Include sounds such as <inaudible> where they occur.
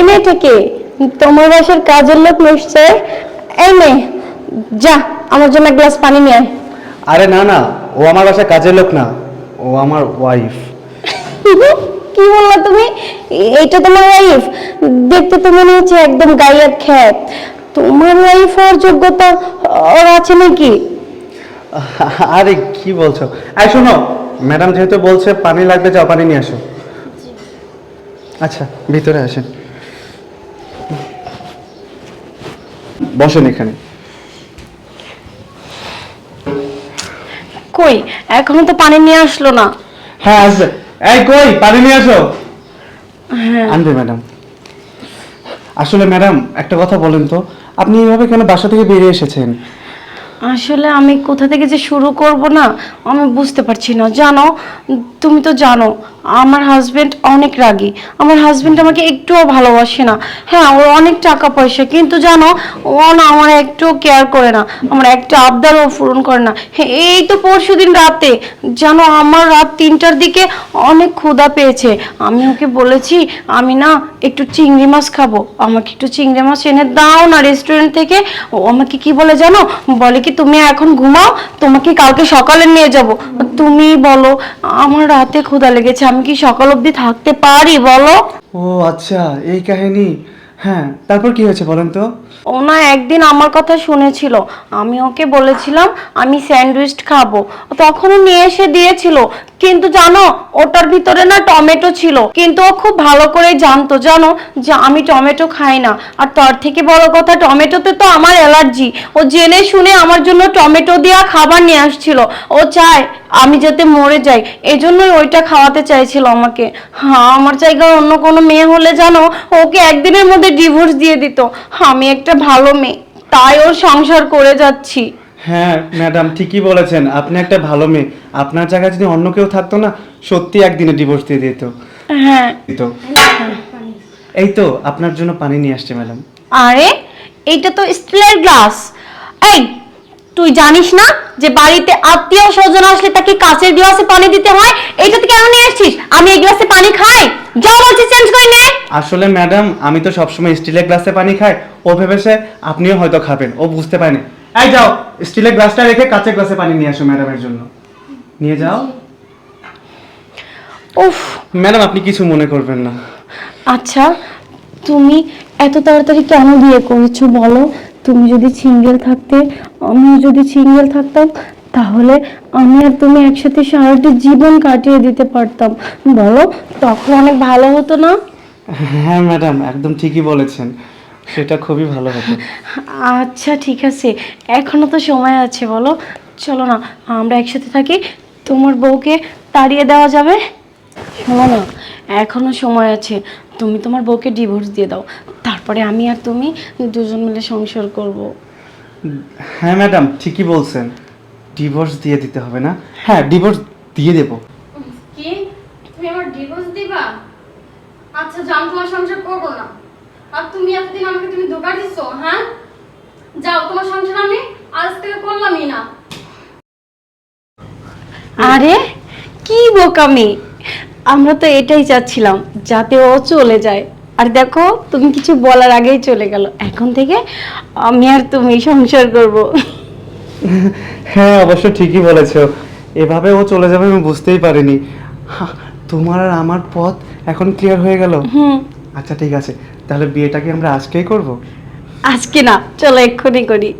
এই মেয়েটাকে তোমার বাসার কাজের লোক নিশ্চয় এই মেয়ে যা আমার জন্য এক গ্লাস পানি নিয়ে আয়। আরে না না ও আমার বাসায় কাজের লোক না ও আমার ওয়াইফ <laughs> কি বললা তুমি? এটা তোমার ওয়াইফ দেখতে তো মনে হচ্ছে একদম গাইয়ার খ্যাত। তোমার ওয়াইফ হওয়ার যোগ্যতা ওর আছে নাকি? <laughs> আরে কি বলছো? এই শোনো ম্যাডাম যেহেতু বলছে পানি লাগবে যাও পানি নিয়ে আসো। আচ্ছা ভিতরে আসেন। বসেন এখানে। কই? এখনও তো পানি নিয়ে আসলো না। হ্যাঁ আসবে। এই কই? পানি নিয়ে আসো। হ্যাঁ। আনবে ম্যাডাম। আসলে ম্যাডাম একটা কথা বলেন তো। আপনি এইভাবে কেন বাসা থেকে বেরিয়ে এসেছেন? আসলে আমি কোথা থেকে যে শুরু করব না আমি বুঝতে পারছি না। জানো? তুমি তো জানো আমার হাজবেন্ড অনেক রাগী। আমার হাজবেন্ড আমাকে একটুও ভালোবাসে না। হ্যাঁ ওর অনেক টাকা পয়সা কিন্তু জানো ও না আমার একটুও কেয়ার করে না। আমার একটা আবদারও পূরণ করে না। হ্যাঁ, এই তো পরশু দিন রাতে। জানো আমার রাত তিনটার দিকে অনেক ক্ষুধা পেয়েছে। আমি ওকে বলেছি আমি না একটু চিংড়ি মাছ খাব। আমাকে একটু চিংড়ি মাছ এনে দাও না রেস্টুরেন্ট থেকে। ও আমাকে কি বলে জানো? বলে কি তুমি এখন ঘুমাও তোমাকে কালকে সকালে নিয়ে যাব। তুমি বলো, আমার রাতে ক্ষুধা লেগেছে, আমি কি সকাল অবধি থাকতে পারি, বলো? ও আচ্ছা এই কাহিনী। হ্যাঁ তারপর কি হয়েছে বলেন তো? ও না একদিন আমার কথা শুনেছিল। আমি ওকে বলেছিলাম, আমি স্যান্ডউইচ খাব। তখনও নিয়ে এসে দিয়েছিল। কিন্তু জানো, ওটার ভিতরে না টমেটো ছিল। কিন্তু ও খুব ভালো করে জানতো, জানো, যে আমি টমেটো খাই না। আর তার থেকে বড় কথা, টমেটোতে তো আমার অ্যালার্জি। ও জেনে শুনে আমার জন্য টমেটো দেওয়া খাবার নিয়ে আসছিল। ও চায় আমি যাতে মরে যাই। এজন্যই ওইটা খাওয়াতে চাইছিল আমাকে। হ্যাঁ আমার জায়গায় অন্য কোনো মেয়ে হলে জানো, ওকে একদিনের মধ্যে ডিভোর্স দিয়ে দিত। আমি একটা ভালো মেয়ে তাই ওর সংসার করে যাচ্ছি। হ্যাঁ ম্যাডাম ঠিকই বলেছেন আপনি একটা ভালো মেয়ে। আপনার জায়গায় যদি অন্য কেউ থাকতো না সত্যি একদিনে ডিভোর্স দিয়ে দিত। হ্যাঁ। তো এই তো আপনার জন্য পানি নিয়ে আসছে ম্যাডাম। আরে এইটা তো স্টিলের গ্লাস। এই তুই জানিস না যে বাড়িতে আত্মীয় স্বজন আসলে তাকে কাঁচের গ্লাসে পানি দিতে হয়? এইটাতে কেন নিয়ে আসছিস? আমি এই গ্লাসে পানি খাই। যা বলছি চেঞ্জ করে নে। আসলে ম্যাডাম আমি তো সবসময় স্টিলের গ্লাসে পানি খাই। ও ভেবেছে আপনিও হয়তো খাবেন। ও বুঝতে পারেনি। এই যাও স্টিলের গ্লাসটা রেখে কাঁচের গ্লাসে পানি নিয়ে আসো ম্যাডামের জন্য। নিয়ে যাও। উফ। ম্যাডাম আপনি কিছু মনে করবেন না। আচ্ছা তুমি এত তাড়াতাড়ি কেন বিয়ে করেছ বলো? তুমি যদি সিঙ্গেল থাকতে আমিও যদি সিঙ্গেল থাকতাম তাহলে আমি আর তুমি একসাথে সারাটি জীবন কাটিয়ে দিতে পারতাম। বলো তখন অনেক ভালো হতো না? হ্যাঁ ম্যাডাম একদম ঠিকই বলেছেন। সেটা খুবই ভালো হতো। আচ্ছা ঠিক আছে। এখনও তো সময় আছে বলো। চলো না আমরা একসাথে থাকি। তোমার বউকে তাড়িয়ে দেওয়া যাবে? শোনো না এখনও সময় আছে। তুমি তোমার বউকে ডিভোর্স দিয়ে দাও। তারপরে আমি আর তুমি দুজন মিলে সংসার করব। হ্যাঁ ম্যাডাম ঠিকই বলছেন। ডিভোর্স দিয়ে দিতে হবে না। হ্যাঁ ডিভোর্স দিয়ে দেবো। কি? তুমি আমার ডিভোর্স দিবা? আচ্ছা জান তোমার সংসার করব না। আর তুমি এতদিন আমাকে তুমি ধোকা দিছো হ্যাঁ? যাও তোমার সংসার আমি আজ থেকে করলামই না। আরে কি বোকামি? আমরা তো এটাই চাচ্ছিলাম যাতে ও চলে যায়। আর দেখো তুমি কিছু বলার আগেই চলে গেল। এখন থেকে আমি আর তুমি সংসার করব। হ্যাঁ অবশ্য ঠিকই বলেছ। এভাবে ও চলে যাবে আমি বুঝতেই পারিনি। তোমার আর আমার পথ এখন ক্লিয়ার হয়ে গেল? হুম। আচ্ছা ঠিক আছে। তাহলে বিয়েটা কি আমরা আজকেই করব? আজকে না চলো এক্ষুনি করি।